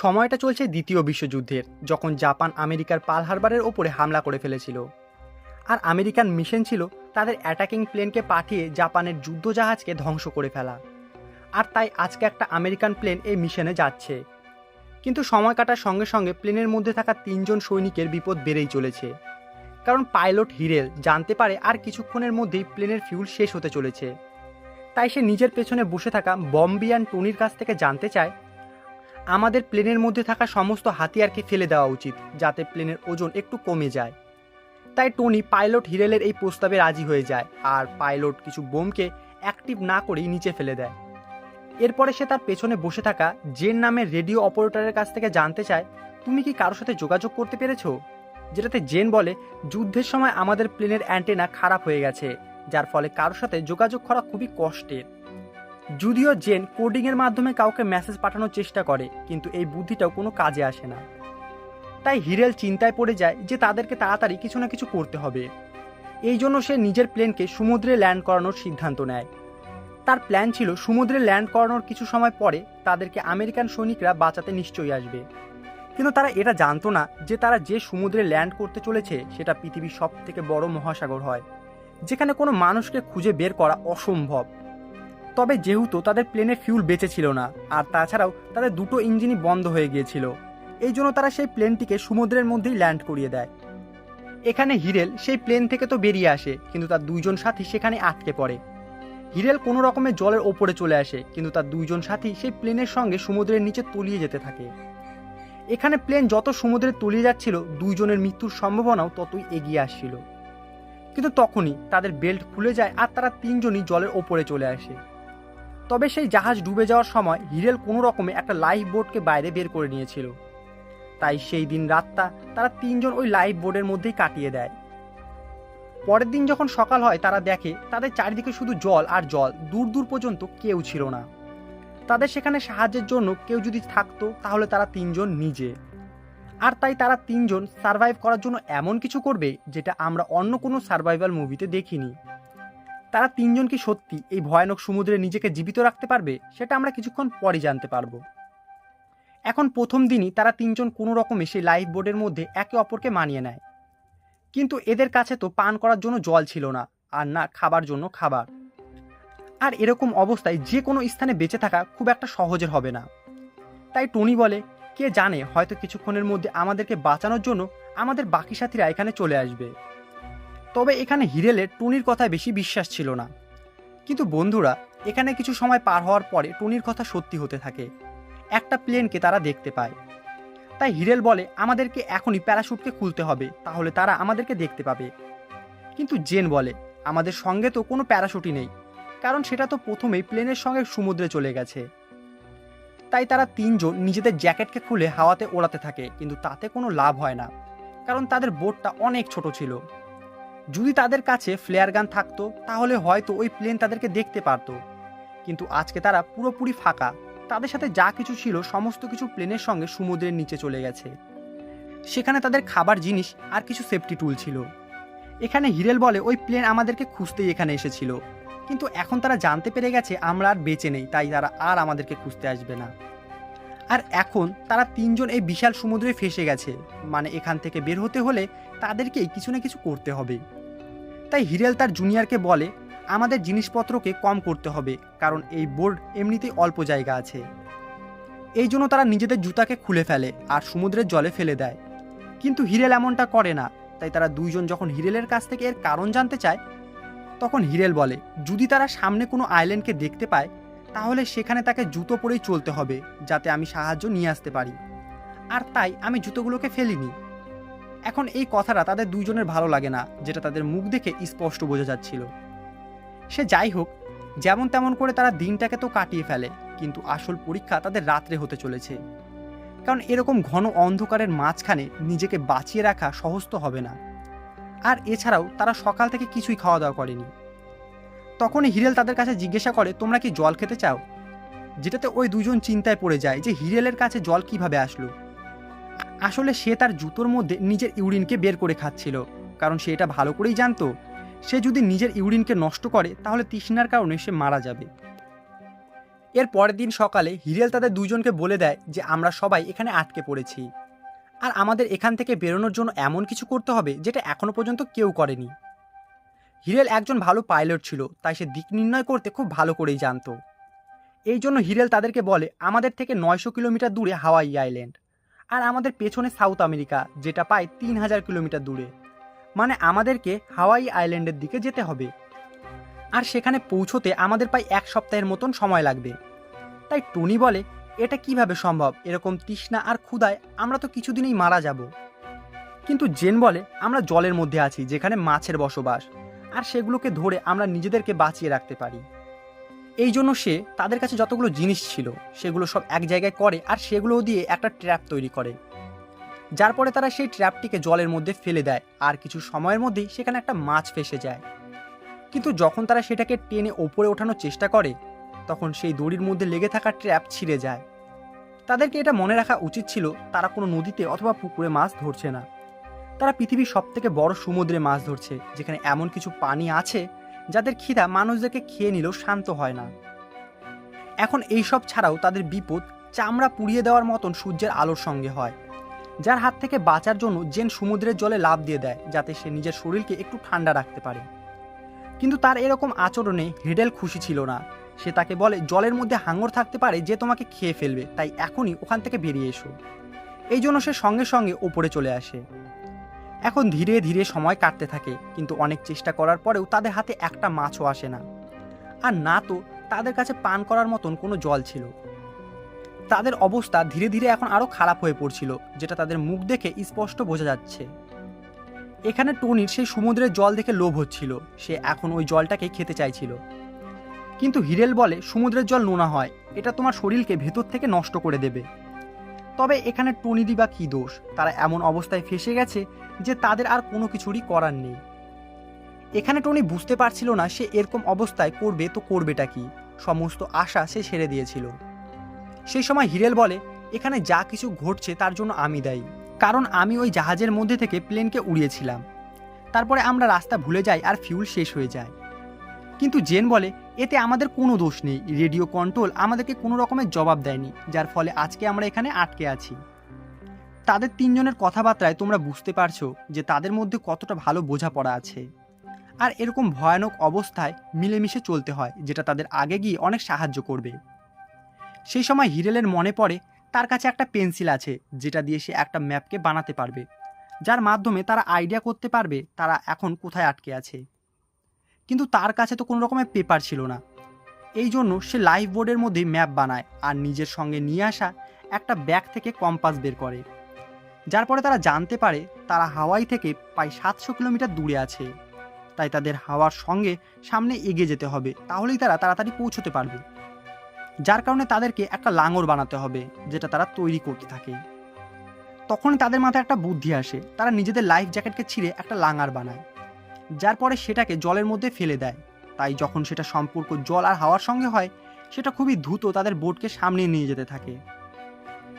সময়টা চলছে দ্বিতীয় বিশ্বযুদ্ধের, যখন জাপান আমেরিকার পাল হারবারের ওপরে হামলা করে ফেলেছিল। আর আমেরিকান মিশন ছিল তাদের অ্যাটাকিং প্লেনকে পাঠিয়ে জাপানের যুদ্ধজাহাজকে ধ্বংস করে ফেলা। আর তাই আজকে একটা আমেরিকান প্লেন এই মিশনে যাচ্ছে। কিন্তু সময় কাটার সঙ্গে সঙ্গে প্লেনের মধ্যে থাকা তিনজন সৈনিকের বিপদ বেড়েই চলেছে। কারণ পাইলট হিরেল জানতে পারে আর কিছুক্ষণের মধ্যেই প্লেনের ফিউল শেষ হতে চলেছে। তাই সে নিজের পেছনে বসে থাকা বম্বিয়ান টনির কাছ থেকে জানতে চায় আমাদের প্লেনের মধ্যে থাকা সমস্ত হাতিয়ারকে ফেলে দেওয়া উচিত, যাতে প্লেনের ওজন একটু কমে যায়। তাই টনি পাইলট হিরেলের এই প্রস্তাবে রাজি হয়ে যায় আর পাইলট কিছু বোমকে অ্যাক্টিভ না করেই নিচে ফেলে দেয়। এরপরে সে তার পেছনে বসে থাকা জেন নামের রেডিও অপারেটরের কাছ থেকে জানতে চায়, তুমি কি কারোর সাথে যোগাযোগ করতে পেরেছ? যেটাতে জেন বলে, যুদ্ধের সময় আমাদের প্লেনের অ্যান্টেনা খারাপ হয়ে গেছে, যার ফলে কারোর সাথে যোগাযোগ করা খুবই কষ্টের। যদিও জেন কোডিংয়ের মাধ্যমে কাউকে মেসেজ পাঠানোর চেষ্টা করে, কিন্তু এই বুদ্ধিটাও কোনো কাজে আসে না। তাই হিরেল চিন্তায় পড়ে যায় যে তাদেরকে তাড়াতাড়ি কিছু না কিছু করতে হবে। এই জন্য সে নিজের প্লেনকে সমুদ্রে ল্যান্ড করানোর সিদ্ধান্ত নেয়। তার প্ল্যান ছিল সমুদ্রে ল্যান্ড করানোর কিছু সময় পরে তাদেরকে আমেরিকান সৈনিকরা বাঁচাতে নিশ্চয়ই আসবে। কিন্তু তারা এটা জানতো না যে তারা যে সমুদ্রে ল্যান্ড করতে চলেছে সেটা পৃথিবীর সব থেকে বড় মহাসাগর হয়, যেখানে কোনো মানুষকে খুঁজে বের করা অসম্ভব। তবে যেহেতু তাদের প্লেনে ফিউল বেঁচে ছিল না, আর তাছাড়াও তাদের দুটো ইঞ্জিনই বন্ধ হয়ে গিয়েছিল। এই জন্য তারা সেই প্লেনটিকে সমুদ্রের মধ্যেই ল্যান্ড করিয়ে দেয়। এখানে হিরেল সেই প্লেন থেকে তো বেরিয়ে আসে, কিন্তু তার দুইজন সাথী সেখানে আটকে পড়ে। হিরেল কোনো রকমের জলের ওপরে চলে আসে, কিন্তু তার দুইজন সাথী সেই প্লেনের সঙ্গে সমুদ্রের নিচে তলিয়ে যেতে থাকে। এখানে প্লেন যত সমুদ্রে তলিয়ে যাচ্ছিল, দুইজনের মৃত্যুর সম্ভাবনাও ততই এগিয়ে আসছিল। কিন্তু তখনই তাদের বেল্ট খুলে যায় আর তারা তিনজনই জলের ওপরে চলে আসে। তবে সেই জাহাজ ডুবে যাওয়ার সময় হিরেল কোনো রকমে একটা লাইফ বোটকে বাইরে বের করে নিয়েছিল। তাই সেই দিন রাতটা তারা তিনজন ওই লাইফ বোর্ডের মধ্যেই কাটিয়ে দেয়। পরের দিন যখন সকাল হয়, তারা দেখে তাদের চারিদিকে শুধু জল আর জল, দূর দূর পর্যন্ত কেউ ছিল না। তাদের সেখানে সাহায্যের জন্য কেউ যদি থাকতো, তাহলে তারা তিনজন নিজে। আর তাই তারা তিনজন সার্ভাইভ করার জন্য এমন কিছু করবে, যেটা আমরা অন্য কোনো সার্ভাইভাল মুভিতে দেখিনি। তারা তিনজন কি সত্যি এই ভয়ানক সমুদ্রে নিজেকে জীবিত রাখতে পারবে? সেটা আমরা কিছুক্ষণ পরে জানতে পারব। এখন প্রথম দিনই তারা তিনজন কোনো রকমে সেই লাইফ বোর্ডের মধ্যে একে অপরকে মানিয়ে নেয়। কিন্তু এদের কাছে তো পান করার জন্য জল ছিল না, আর না খাবার জন্য খাবার। আর এরকম অবস্থায় যে কোনো স্থানে বেঁচে থাকা খুব একটা সহজের হবে না। তাই টনি বলে, কে জানে, হয়তো কিছুক্ষণের মধ্যে আমাদেরকে বাঁচানোর জন্য আমাদের বাকি সাথীরা এখানে চলে আসবে। তবে এখানে হিরেলের টুনির কথায় বেশি বিশ্বাস ছিল না। কিন্তু বন্ধুরা, এখানে কিছু সময় পার হওয়ার পরে টুনির কথা সত্যি হতে থাকে। একটা প্লেনকে তারা দেখতে পায়। তাই হিরেল বলে, আমাদেরকে এখনই প্যারাশুটকে খুলতে হবে, তাহলে তারা আমাদেরকে দেখতে পাবে। কিন্তু জেন বলে, আমাদের সঙ্গে তো কোনো প্যারাশুটই নেই, কারণ সেটা তো প্রথমেই প্লেনের সঙ্গে সমুদ্রে চলে গেছে। তাই তারা তিনজন নিজেদের জ্যাকেটকে খুলে হাওয়াতে ওড়াতে থাকে, কিন্তু তাতে কোনো লাভ হয় না, কারণ তাদের বোটটা অনেক ছোট ছিল। যদি তাদের কাছে ফ্লেয়ার গান থাকতো, তাহলে হয়তো ওই প্লেন তাদেরকে দেখতে পারতো। কিন্তু আজকে তারা পুরোপুরি ফাঁকা। তাদের সাথে যা কিছু ছিল, সমস্ত কিছু প্লেনের সঙ্গে সমুদ্রের নিচে চলে গেছে। সেখানে তাদের খাবার জিনিস আর কিছু সেফটি টুল ছিল। এখানে হিরেল বলে, ওই প্লেন আমাদেরকে খুঁজতেই এখানে এসেছিল। কিন্তু এখন তারা জানতে পেরে গেছে, আমরা আর বেঁচে নেই, তাই তারা আর আমাদেরকে খুঁজতে আসবে না। আর এখন তারা তিনজন এই বিশাল সমুদ্রে ফেসে গেছে। মানে এখান থেকে বের হতে হলে তাদেরকেই কিছু না কিছু করতে হবে। তাই হিরেল তার জুনিয়রকে বলে, আমাদের জিনিসপত্রকে কম করতে হবে, কারণ এই বোর্ড এমনিতেই অল্প জায়গা আছে। এই জন্য তারা নিজেদের জুতাকে খুলে ফেলে আর সমুদ্রের জলে ফেলে দেয়। কিন্তু হিরেল এমনটা করে না। তাই তারা দুইজন যখন হিরেলের কাছ থেকে এর কারণ জানতে চায়, তখন হিরেল বলে, যদি তারা সামনে কোনো আইল্যান্ডকে দেখতে পায়, তাহলে সেখানে তাকে জুতো পরেই চলতে হবে, যাতে আমি সাহায্য নিয়ে আসতে পারি। আর তাই আমি জুতোগুলোকে ফেলিনি। এখন এই কথাটা তাদের দুইজনের ভালো লাগে না, যেটা তাদের মুখ দেখে স্পষ্ট বোঝা যাচ্ছিল। সে যাই হোক, যেমন তেমন করে তারা দিনটাকে তো কাটিয়ে ফেলে, কিন্তু আসল পরীক্ষা তাদের রাত্রে হতে চলেছে। কারণ এরকম ঘন অন্ধকারের মাঝখানে নিজেকে বাঁচিয়ে রাখা সহজ তো হবে না। আর এছাড়াও তারা সকাল থেকে কিছুই খাওয়া দাওয়া করেনি। তখনই হিরেল তাদের কাছে জিজ্ঞাসা করে, তোমরা কি জল খেতে চাও? যেটাতে ওই দুজন চিন্তায় পড়ে যায় যে হিরেলের কাছে জল কীভাবে আসলো। আসলে সে তার জুতোর মধ্যে নিজের ইউরিনকে বের করে খাচ্ছিল, কারণ সে এটা ভালো করেই জানতো। সে যদি নিজের ইউরিনকে নষ্ট করে, তাহলে তৃষ্ণার কারণে সে মারা যাবে। এর পরের দিন সকালে হিরেল তাদের দুজনকে বলে দেয় যে, আমরা সবাই এখানে আটকে পড়েছি। আর আমাদের এখান থেকে বেরোনোর জন্য এমন কিছু করতে হবে যেটা এখনও পর্যন্ত কেউ করেনি। হিরেল একজন ভালো পাইলট ছিল, তাই সে দিক নির্ণয় করতে খুব ভালো করেই জানতো। এই জন্য হিরেল তাদেরকে বলে, আমাদের থেকে নয়শো কিলোমিটার দূরে হাওয়াই আইল্যান্ড। আর আমাদের পেছনে সাউথ আমেরিকা, যেটা পায় তিন হাজার কিলোমিটার দূরে। মানে আমাদেরকে হাওয়াই আইল্যান্ডের দিকে যেতে হবে। আর সেখানে পৌঁছোতে আমাদের প্রায় এক সপ্তাহের মতন সময় লাগবে। তাই টনি বলে, এটা কীভাবে সম্ভব? এরকম তৃষ্ণা আর ক্ষুধায় আমরা তো কিছুদিনেই মারা যাব। কিন্তু জেন বলে, আমরা জলের মধ্যে আছি, যেখানে মাছের বসবাস। আর সেগুলোকে ধরে আমরা নিজেদেরকে বাঁচিয়ে রাখতে পারি। এই জন্য সে তাদের কাছে যতগুলো জিনিস ছিল, সেগুলো সব এক জায়গায় করে আর সেগুলো দিয়ে একটা ট্র্যাপ তৈরি করে। যার পরে তারা সেই ট্র্যাপটিকে জলের মধ্যে ফেলে দেয় আর কিছু সময়ের মধ্যেই সেখানে একটা মাছ ফেসে যায়। কিন্তু যখন তারা সেটাকে টেনে ওপরে ওঠানোর চেষ্টা করে, তখন সেই দড়ির মধ্যে লেগে থাকা ট্র্যাপ ছিঁড়ে যায়। তাদেরকে এটা মনে রাখা উচিত ছিল, তারা কোনো নদীতে অথবা পুকুরে মাছ ধরছে না। তারা পৃথিবীর সব থেকে বড় সমুদ্রে মাছ ধরছে, যেখানে এমন কিছু পানি আছে যাদের খিদা মানুষদেরকে খেয়ে নিলেও শান্ত হয় না। এখন এই সব ছাড়াও তাদের বিপদ চামড়া পুড়িয়ে দেওয়ার মতন সূর্যের আলোর সঙ্গে হয়, যার হাত থেকে বাঁচার জন্য জেন সমুদ্রের জলে লাভ দিয়ে দেয়, যাতে সে নিজের শরীরকে একটু ঠান্ডা রাখতে পারে। কিন্তু তার এরকম আচরণে হেডেল খুশি ছিল না। সে তাকে বলে, জলের মধ্যে হাঙর থাকতে পারে যে তোমাকে খেয়ে ফেলবে, তাই এখনই ওখান থেকে বেরিয়ে এসো। এই জন্য সে সঙ্গে সঙ্গে ওপরে চলে আসে। এখন ধীরে ধীরে সময় কাটতে থাকে, কিন্তু অনেক চেষ্টা করার পরেও তাদের হাতে একটা মাছও আসে না। আর না তো তাদের কাছে পান করার মতন কোনো জল ছিল। তাদের অবস্থা ধীরে ধীরে এখন আরও খারাপ হয়ে পড়ছিল, যেটা তাদের মুখ দেখে স্পষ্ট বোঝা যাচ্ছে। এখানে টনির সেই সমুদ্রের জল দেখে লোভ হচ্ছিল, সে এখন ওই জলটাকে খেতে চাইছিল। কিন্তু হিরেল বলে, সমুদ্রের জল নোনা হয়, এটা তোমার শরীরকে ভেতর থেকে নষ্ট করে দেবে। তবে এখানে টনিরই বা কী দোষ? তারা এমন অবস্থায় ফেসে গেছে যে তাদের আর কোনো কিছুরই করার নেই। এখানে টনি বুঝতে পারছিল না সে এরকম অবস্থায় করবে তো করবেটা কি। সমস্ত আশা সে ছেড়ে দিয়েছিল। সেই সময় হিরেল বলে, এখানে যা কিছু ঘটছে তার জন্য আমি দায়ী। কারণ আমি ওই জাহাজের মধ্যে থেকে প্লেনকে উড়িয়েছিলাম। তারপরে আমরা রাস্তা ভুলে যাই আর ফিউল শেষ হয়ে যায়। কিন্তু জেন বলে, এতে আমাদের কোনো দোষ নেই। রেডিও কন্ট্রোল আমাদেরকে কোনো রকমের জবাব দেয়নি, যার ফলে আজকে আমরা এখানে আটকে আছি। তাদের তিনজনের কথাবার্তায় তোমরা বুঝতে পারছ যে তাদের মধ্যে কতটা ভালো বোঝাপড়া আছে। আর এরকম ভয়ানক অবস্থায় মিলেমিশে চলতে হয়, যেটা তাদের আগে গিয়ে অনেক সাহায্য করবে। সেই সময় হিরেলের মনে পড়ে, তার কাছে একটা পেন্সিল আছে, যেটা দিয়ে সে একটা ম্যাপকে বানাতে পারবে। যার মাধ্যমে তারা আইডিয়া করতে পারবে তারা এখন কোথায় আটকে আছে। কিন্তু তার কাছে তো কোনো রকমের পেপার ছিল না। এই জন্য সে লাইফ বোর্ডের মধ্যে ম্যাপ বানায় আর নিজের সঙ্গে নিয়ে আসা একটা ব্যাগ থেকে কম্পাস বের করে। যার পরে তারা জানতে পারে তারা হাওয়াই থেকে প্রায় সাতশো কিলোমিটার দূরে আছে। তাই তাদের হাওয়ার সঙ্গে সামনে এগিয়ে যেতে হবে, তাহলেই তারা তাড়াতাড়ি পৌঁছতে পারবে। যার কারণে তাদেরকে একটা লাঙর বানাতে হবে, যেটা তারা তৈরি করতে থাকে। তখনই তাদের মাথায় একটা বুদ্ধি আসে, তারা নিজেদের লাইফ জ্যাকেটকে ছিঁড়ে একটা লাঙার বানায়। যার পরে সেটাকে জলের মধ্যে ফেলে দেয়। তাই যখন সেটা সম্পর্ক জল আর হাওয়ার সঙ্গে হয়, সেটা খুবই দ্রুত তাদের বোটকে সামনে নিয়ে যেতে থাকে।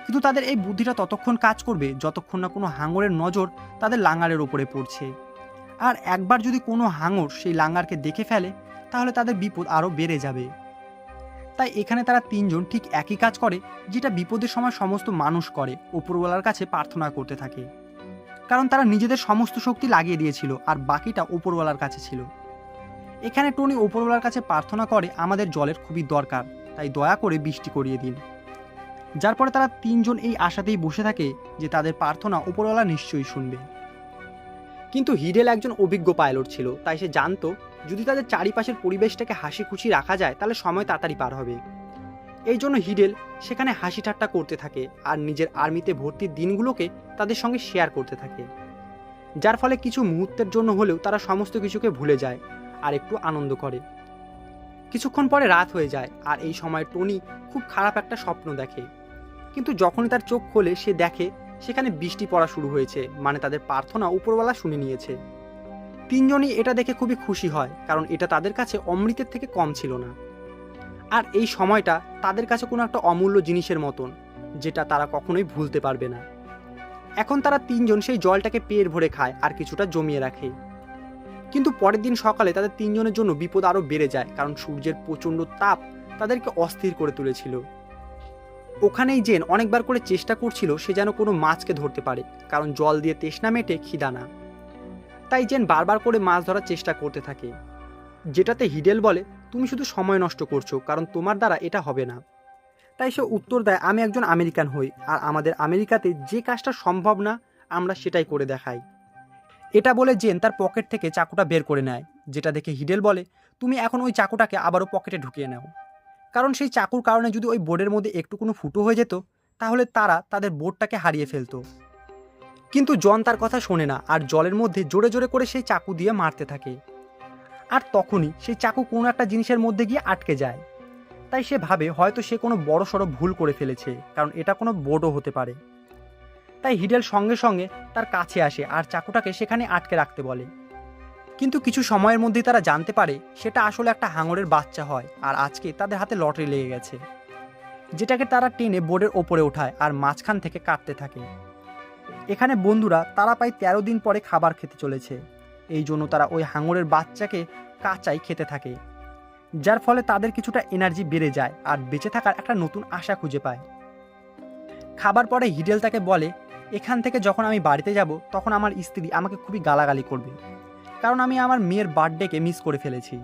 কিন্তু তাদের এই বুদ্ধিটা ততক্ষণ কাজ করবে যতক্ষণ না কোনো হাঙরের নজর তাদের লাঙারের ওপরে পড়ছে। আর একবার যদি কোনো হাঙর সেই লাঙ্গারকে দেখে ফেলে, তাহলে তাদের বিপদ আরও বেড়ে যাবে। তাই এখানে তারা তিনজন ঠিক একই কাজ করে, যেটা বিপদের সময় সমস্ত মানুষ করে, ওপরওয়ালার কাছে প্রার্থনা করতে থাকে। কারণ তারা নিজেদের সমস্ত শক্তি লাগিয়ে দিয়েছিল আর বাকিটা ওপরওয়ালার কাছে ছিল। এখানে টনি ওপরওয়ালার কাছে প্রার্থনা করে আমাদের জলের খুবই দরকার, তাই দয়া করে বৃষ্টি করিয়ে দিন। যার পরে তারা তিনজন এই আশাতেই বসে থাকে যে তাদের প্রার্থনা ওপরওয়ালা নিশ্চয়ই শুনবে। কিন্তু হিডেল একজন অভিজ্ঞ পাইলট ছিল, তাই সে জানতো, যদি তাদের চারিপাশের পরিবেশটাকে হাসি খুশি রাখা যায়, তাহলে সময় তাড়াতাড়ি পার হবে। এই জন্য হিডেল সেখানে হাসি ঠাট্টা করতে থাকে আর নিজের আর্মিতে ভর্তির দিনগুলোকে তাদের সঙ্গে শেয়ার করতে থাকে। যার ফলে কিছু মুহূর্তের জন্য হলেও তারা সমস্ত কিছুকে ভুলে যায় আর একটু আনন্দ করে। কিছুক্ষণ পরে রাত হয়ে যায় আর এই সময় টনি খুব খারাপ একটা স্বপ্ন দেখে। কিন্তু যখনই তার চোখ খোলে, সে দেখে সেখানে বৃষ্টি পড়া শুরু হয়েছে মানে তাদের প্রার্থনা উপরওয়ালা শুনে নিয়েছে। তিনজনই এটা দেখে খুবই খুশি হয়, কারণ এটা তাদের কাছে অমৃতের থেকে কম ছিল না। আর এই সময়টা তাদের কাছে কোনো একটা অমূল্য জিনিসের মতন, যেটা তারা কখনোই ভুলতে পারবে না। এখন তারা তিনজন সেই জলটাকে পেট ভরে খায় আর কিছুটা জমিয়ে রাখে। কিন্তু পরের দিন সকালে তাদের তিনজনের জন্য বিপদ আরও বেড়ে যায়, কারণ সূর্যের প্রচণ্ড তাপ তাদেরকে অস্থির করে তুলেছিল। ওখানেই জেন অনেকবার করে চেষ্টা করছিল সে যেন কোনো মাছকে ধরতে পারে, কারণ জল দিয়ে তেষ্ণা মেটে খিদা না। তাই জেন বারবার করে মাছ ধরার চেষ্টা করতে থাকে, যেটাতে হিডেল বলে তুমি শুধু সময় নষ্ট করছ, কারণ তোমার দ্বারা এটা হবে না। তাই সে উত্তর দেয়, আমি একজন আমেরিকান হই, আর আমাদের আমেরিকাতে যে কাজটা সম্ভব না, আমরা সেটাই করে দেখাই। এটা বলে জেন তার পকেট থেকে চাকুটা বের করে নেয়, যেটা দেখে হিডেল বলে, তুমি এখন ওই চাকুটাকে আবারও পকেটে ঢুকিয়ে নাও। কারণ সেই চাকুর কারণে যদি ওই বোর্ডের মধ্যে একটু কোনো ফুটো হয়ে যেত, তাহলে তারা তাদের বোর্ডটাকে হারিয়ে ফেলতো। কিন্তু জন তার কথা শোনে না, আর জলের মধ্যে জোরে জোরে করে সেই চাকু দিয়ে মারতে থাকে। আর তখনই সেই চাকু কোনো একটা জিনিসের মধ্যে গিয়ে আটকে যায়। তাই সে ভাবে হয়তো সে কোনো বড় সড়ো ভুল করে ফেলেছে, কারণ এটা কোনো বোর্ডও হতে পারে। তাই হিডেল সঙ্গে সঙ্গে তার কাছে আসে আর চাকুটাকে সেখানে আটকে রাখতে বলে। কিন্তু কিছু সময়ের মধ্যেই তারা জানতে পারে সেটা আসলে একটা হাঙরের বাচ্চা হয় আর আজকে তাদের হাতে লটারি লেগে গেছে। যেটাকে তারা টেনে বোর্ডের ওপরে ওঠায় আর মাঝখান থেকে কাটতে থাকে। এখানে বন্ধুরা তারা প্রায় তেরো দিন পরে খাবার খেতে চলেছে। এই জন্য তারা ওই হাঙরের বাচ্চাকে কাঁচাই খেতে থাকে, যার ফলে তাদের কিছুটা এনার্জি বেড়ে যায় আর বেঁচে থাকার একটা নতুন আশা খুঁজে পায়। খাবার পরে হিডেল তাকে বলে, এখান থেকে যখন আমি বাড়িতে যাব, তখন আমার স্ত্রী আমাকে খুবই গালাগালি করবে, কারণ আমি আমার মেয়ের বার্থডেকে মিস করে ফেলেছি।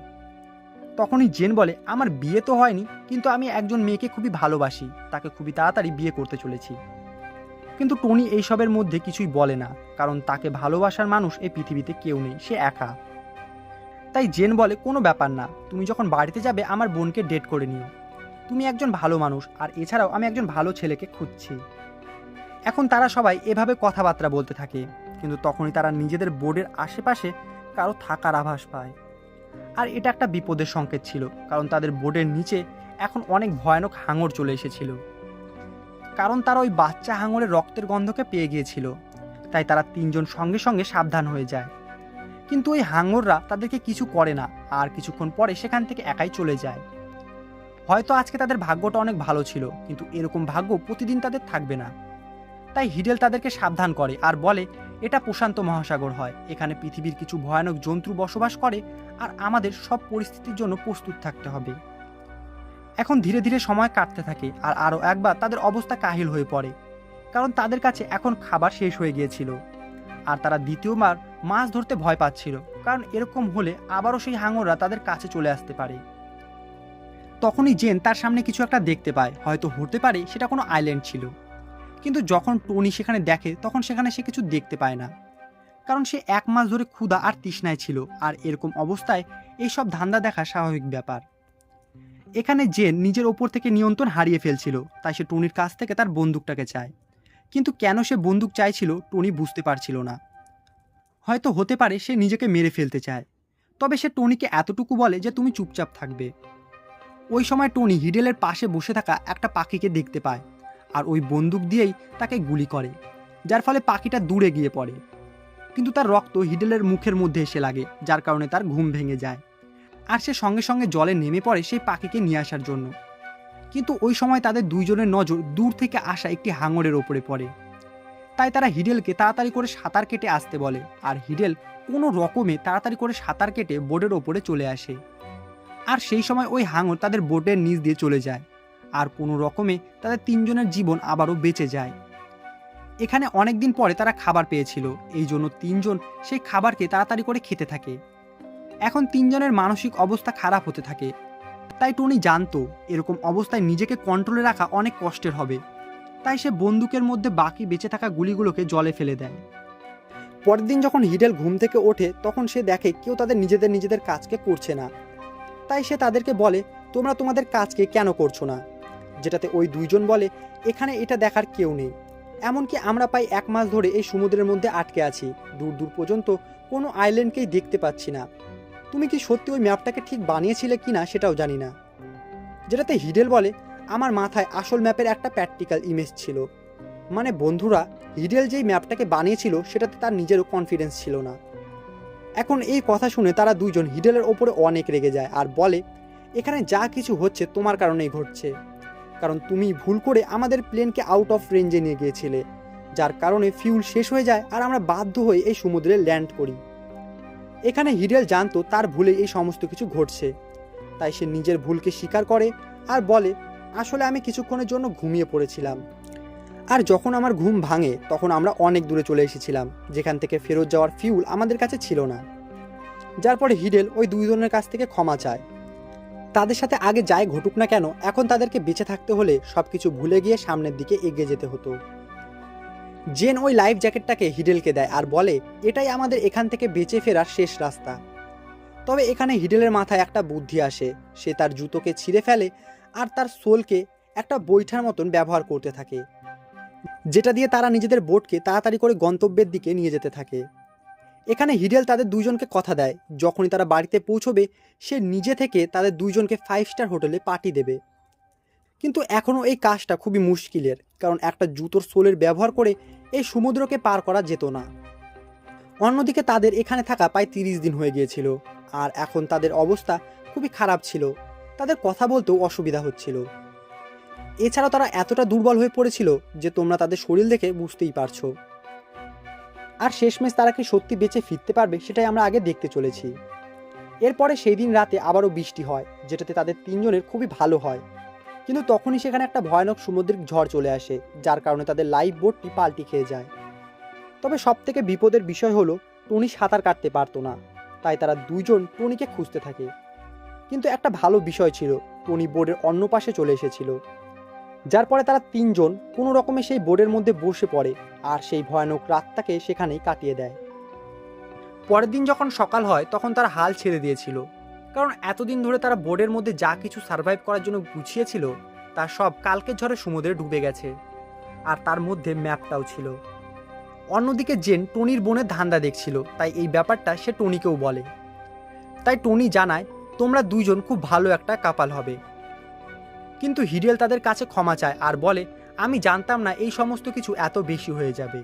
তখনই জেন বলে, আমার বিয়ে তো হয়নি, কিন্তু আমি একজন মেয়েকে খুবই ভালোবাসি, তাকে খুবই তাড়াতাড়ি বিয়ে করতে চলেছি। কিন্তু টনি এইসবের মধ্যে কিছুই বলে না, কারণ তাকে ভালোবাসার মানুষ এই পৃথিবীতে কেউ নেই, সে একা। তাই জেন বলে, কোনো ব্যাপার না, তুমি যখন বাড়িতে যাবে, আমার বোনকে ডেট করে নিও। তুমি একজন ভালো মানুষ, আর এছাড়াও আমি একজন ভালো ছেলেকে খুঁজছি। এখন তারা সবাই এভাবে কথাবার্তা বলতে থাকে, কিন্তু তখনই তারা নিজেদের বোর্ডের আশেপাশে কারও থাকার আভাস পায়। আর এটা একটা বিপদের সংকেত ছিল, কারণ তাদের বোর্ডের নিচে এখন অনেক ভয়ানক হাঙর চলে এসেছিল। কারণ তারা ওই বাচ্চা হাঙরের রক্তের গন্ধকে পেয়ে গিয়েছিল। তাই তারা তিনজন সঙ্গে সঙ্গে সাবধান হয়ে যায়। কিন্তু ওই হাঙররা তাদেরকে কিছু করে না আর কিছুক্ষণ পরে সেখান থেকে একাই চলে যায়। হয়তো আজকে তাদের ভাগ্যটা অনেক ভালো ছিল, কিন্তু এরকম ভাগ্য প্রতিদিন তাদের থাকবে না। তাই হিডেল তাদেরকে সাবধান করে আর বলে, এটা প্রশান্ত মহাসাগর হয়। এখানে পৃথিবীর কিছু ভয়ানক জন্তু বসবাস করে আর আমাদের সব পরিস্থিতির জন্য প্রস্তুত থাকতে হবে। এখন ধীরে ধীরে সময় কাটতে থাকে আর আরও একবার তাদের অবস্থা কাহিল হয়ে পড়ে, কারণ তাদের কাছে এখন খাবার শেষ হয়ে গিয়েছিল। আর তারা দ্বিতীয়বার মাছ ধরতে ভয় পাচ্ছিল, কারণ এরকম হলে আবারও সেই হাঙররা তাদের কাছে চলে আসতে পারে। তখনই জেন তার সামনে কিছু একটা দেখতে পায়, হয়তো হতে পারে সেটা কোনো আইল্যান্ড ছিল। কিন্তু যখন টনি সেখানে দেখে, তখন সেখানে সে কিছু দেখতে পায় না, কারণ সে এক মাস ধরে ক্ষুধা আর তৃষ্ণায় ছিল, আর এরকম অবস্থায় এইসব ধান্দা দেখা স্বাভাবিক ব্যাপার। এখানে জেন নিজের ওপর থেকে নিয়ন্ত্রণ হারিয়ে ফেলছিল, তাই সে টনির কাছ থেকে তার বন্দুকটাকে চায়। কিন্তু কেন সে বন্দুক চাইছিল, টনি বুঝতে পারছিল না। হয়তো হতে পারে সে নিজেকে মেরে ফেলতে চায়। তবে সে টনিকে এতটুকু বলে যে তুমি চুপচাপ থাকবে। ওই সময় টনি হিডেলের পাশে বসে থাকা একটা পাখিকে দেখতে পায় আর ওই বন্দুক দিয়েই তাকে গুলি করে, যার ফলে পাখিটা দূরে গিয়ে পড়ে। কিন্তু তার রক্ত হিডেলের মুখের মধ্যে এসে লাগে, যার কারণে তার ঘুম ভেঙে যায়। আর সে সঙ্গে সঙ্গে জলে নেমে পড়ে সেই পাখিকে নিয়ে আসার জন্য। কিন্তু ওই সময় তাদের দুইজনের নজর দূর থেকে আসা একটি হাঙরের ওপরে পড়ে। তাই তারা হিডেলকে তাড়াতাড়ি করে সাঁতার কেটে আসতে বলে, আর হিডেল কোনো রকমে তাড়াতাড়ি করে সাঁতার কেটে বোর্ডের ওপরে চলে আসে। আর সেই সময় ওই হাঙর তাদের বোর্ডের নিচ দিয়ে চলে যায়, আর কোনো রকমে তাদের তিনজনের জীবন আবারও বেঁচে যায়। এখানে অনেক দিন পরে তারা খাবার পেয়েছিল, এই জন্য তিনজন সেই খাবারকে তাড়াতাড়ি করে খেতে থাকে। এখন তিনজনের মানসিক অবস্থা খারাপ হতে থাকে। তাই টনি জানতো, এরকম অবস্থায় নিজেকে কন্ট্রোলে রাখা অনেক কষ্টের হবে। তাই সে বন্দুকের মধ্যে বাকি বেঁচে থাকা গুলিগুলোকে জলে ফেলে দেয়। পরের দিন যখন হিডেল ঘুম থেকে ওঠে, তখন সে দেখে কেউ তাদের নিজেদের নিজেদের কাজকে করছে না। তাই সে তাদেরকে বলে, তোমরা তোমাদের কাজকে কেন করছ না? যেটাতে ওই দুইজন বলে, এখানে এটা দেখার কেউ নেই। এমনকি আমরা প্রায় এক মাস ধরে এই সমুদ্রের মধ্যে আটকে আছি। দূর দূর পর্যন্ত কোনো আইল্যান্ডকেই দেখতে পাচ্ছি না। তুমি কি সত্যি ওই ম্যাপটাকে ঠিক বানিয়েছিলে কি না সেটাও জানি না। যেটাতে হিডেল বলে, আমার মাথায় আসল ম্যাপের একটা প্র্যাকটিক্যাল ইমেজ ছিল। মানে বন্ধুরা, হিডেল যেই ম্যাপটাকে বানিয়েছিল, সেটাতে তার নিজেরও কনফিডেন্স ছিল না। এখন এই কথা শুনে তারা দুইজন হিডেলের ওপরে অনেক রেগে যায় আর বলে, এখানে যা কিছু হচ্ছে, তোমার কারণেই ঘটছে। কারণ তুমি ভুল করে আমাদের প্লেনকে আউট অফ রেঞ্জে নিয়ে গিয়েছিলে, যার কারণে ফিউল শেষ হয়ে যায় আর আমরা বাধ্য হয়ে এই সমুদ্রে ল্যান্ড করি। এখানে হিডেল জানতো তার ভুলে এই সমস্ত কিছু ঘটছে। তাই সে নিজের ভুলকে স্বীকার করে আর বলে, আসলে আমি কিছুক্ষণের জন্য ঘুমিয়ে পড়েছিলাম। আর যখন আমার ঘুম ভাঙে, তখন আমরা অনেক দূরে চলে এসেছিলাম, যেখান থেকে ফেরত যাওয়ার ফিউল আমাদের কাছে ছিল না। যার পরে হিডেল ওই দুইজনের কাছ থেকে ক্ষমা চায়। তাদের সাথে আগে যাই ঘটুক না কেন, এখন তাদেরকে বেঁচে থাকতে হলে সব কিছু ভুলে গিয়ে সামনের দিকে এগিয়ে যেতে হতো। জেন ওই লাইফ জ্যাকেটটাকে হিডেলকে দেয় আর বলে, এটাই আমাদের এখান থেকে বেঁচে ফেরার শেষ রাস্তা। তবে এখানে হিডেলের মাথায় একটা বুদ্ধি আসে। সে তার জুতোকে ছিঁড়ে ফেলে আর তার সোলকে একটা বৈঠার মতন ব্যবহার করতে থাকে, যেটা দিয়ে তারা নিজেদের বোটকে তাড়াতাড়ি করে গন্তব্যের দিকে নিয়ে যেতে থাকে। এখানে হিডেল তাদের দুজনকে কথা দেয়। যখনই তারা বাড়িতে পৌঁছবে, সে নিজে থেকে তাদের দুইজনকে ফাইভ স্টার হোটেলে পার্টি দেবে। কিন্তু এখনও এই কাজটা খুবই মুশকিলের, কারণ একটা জুতোর সোলের ব্যবহার করে এই সমুদ্রকে পার করা যেত না। অন্যদিকে তাদের এখানে থাকা প্রায় তিরিশ দিন হয়ে গিয়েছিল, আর এখন তাদের অবস্থা খুবই খারাপ ছিল। তাদের কথা বলতেও অসুবিধা হচ্ছিল। এছাড়াও তারা এতটা দুর্বল হয়ে পড়েছিল যে তোমরা তাদের শরীর দেখে বুঝতেই পারছ। আর শেষমেশ তারা কি সত্যি বেঁচে ফিরতে পারবে সেটাই আমরা আগে দেখতে চলেছি। এরপরে সেই দিন রাতে আবারও বৃষ্টি হয়, যেটাতে তাদের তিনজনের খুবই ভালো হয়। কিন্তু তখনই সেখানে একটা ভয়ানক সমুদ্রিক ঝড় চলে আসে, যার কারণে তাদের লাইফ বোটটি পাল্টি খেয়ে যায়। তবে সব থেকে বিপদের বিষয় হলো, টনি সাঁতার কাটতে পারতো না, তাই তারা দুইজন টনিকে খুঁজতে থাকে। কিন্তু একটা ভালো বিষয় ছিল, টনি বোর্ডের অন্য পাশে চলে এসেছিল। যার পরে তারা তিনজন কোনো রকমে সেই বোর্ডের মধ্যে বসে পড়ে আর সেই ভয়ানক রাতটাকে সেখানেই কাটিয়ে দেয়। পরের দিন যখন সকাল হয়, তখন তারা হাল ছেড়ে দিয়েছিল। কারণ এতদিন ধরে তারা বোর্ডের মধ্যে যা কিছু সার্ভাইভ করার জন্য গুছিয়েছিল, তা সব কালকের ঝড়ে সমুদ্রে ডুবে গেছে। আর তার মধ্যে ম্যাপটাও ছিল। অন্যদিকে জেন টনির বোনের ধান্দা দেখছিল, তাই এই ব্যাপারটা সে টনিকেও বলে। তাই টনি জানায়, তোমরা দুইজন খুব ভালো একটা কাপাল হবে। কিন্তু হিরিয়েল তাদের কাছে ক্ষমা চায় আর বলে, আমি জানতাম না এই সমস্ত কিছু এত বেশি হয়ে যাবে।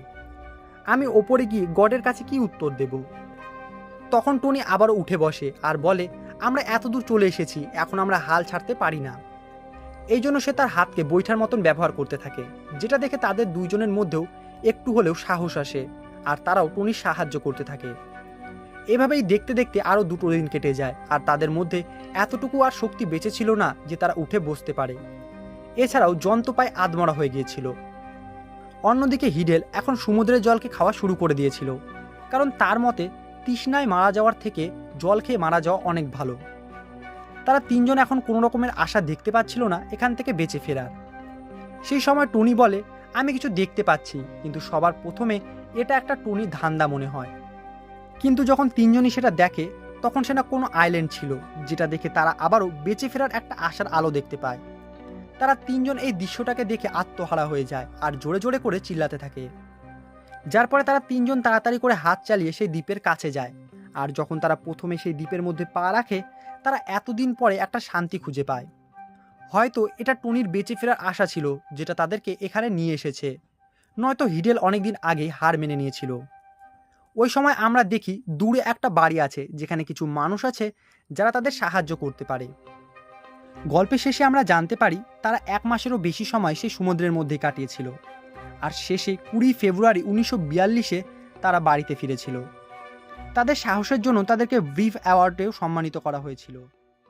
আমি ওপরে গিয়ে গডের কাছে কি উত্তর দেব? তখন টনি আবারও উঠে বসে আর বলে আমরা এত দূর চলে এসেছি, এখন আমরা হাল ছাড়তে পারি না। এই জন্য সে তার হাতকে বৈঠার মতন ব্যবহার করতে থাকে, যেটা দেখে তাদের দুইজনের মধ্যেও একটু হলেও সাহস আসে, আর তারাও টনির সাহায্য করতে থাকে। এভাবেই দেখতে দেখতে আরও দুটো দিন কেটে যায়, আর তাদের মধ্যে এতটুকু আর শক্তি বেঁচে ছিল না যে তারা উঠে বসতে পারে। এছাড়াও যন্ত্রপায় আদমরা হয়ে গিয়েছিল। অন্যদিকে হিডেল এখন সমুদ্রের জলকে খাওয়া শুরু করে দিয়েছিল, কারণ তার মতে তৃষ্ণায় মারা যাওয়ার থেকে জল খেয়ে মারা যাওয়া অনেক ভালো। তারা তিনজন এখন কোনো রকমের আশা দেখতে পাচ্ছিল না এখান থেকে বেঁচে ফেরার। সেই সময় টনি বলে, আমি কিছু দেখতে পাচ্ছি, কিন্তু সবার প্রথমে এটা একটা টনির ধান্দা মনে হয়। কিন্তু যখন তিনজনই সেটা দেখে, তখন সেটা কোনো আইল্যান্ড ছিল, যেটা দেখে তারা আবারও বেঁচে ফেরার একটা আশার আলো দেখতে পায়। তারা তিনজন এই দৃশ্যটাকে দেখে আত্মহারা হয়ে যায় আর জোরে জোরে করে চিল্লাতে থাকে। যার পরে তারা তিনজন তাড়াতাড়ি করে হাত চালিয়ে সেই দ্বীপের কাছে যায়। আর যখন তারা প্রথমে সেই দ্বীপের মধ্যে পা রাখে, তারা এতদিন পরে একটা শান্তি খুঁজে পায়। হয়তো এটা টনির বেঁচে ফেরার আশা ছিল, যেটা তাদেরকে এখানে নিয়ে এসেছে। নয়তো হিডেল অনেকদিন আগে হার মেনে নিয়েছিল। ওই সময় আমরা দেখি দূরে একটা বাড়ি আছে, যেখানে কিছু মানুষ আছে, যারা তাদের সাহায্য করতে পারে। গল্পের শেষে আমরা জানতে পারি, তারা এক মাসেরও বেশি সময় সেই সমুদ্রের মধ্যে কাটিয়েছিল। আর শেষে কুড়ি ফেব্রুয়ারি উনিশশো বিয়াল্লিশে তারা বাড়িতে ফিরেছিল। তাদের সাহসের জন্য তাদেরকে ব্রিফ অ্যাওয়ার্ডেও সম্মানিত করা হয়েছিল।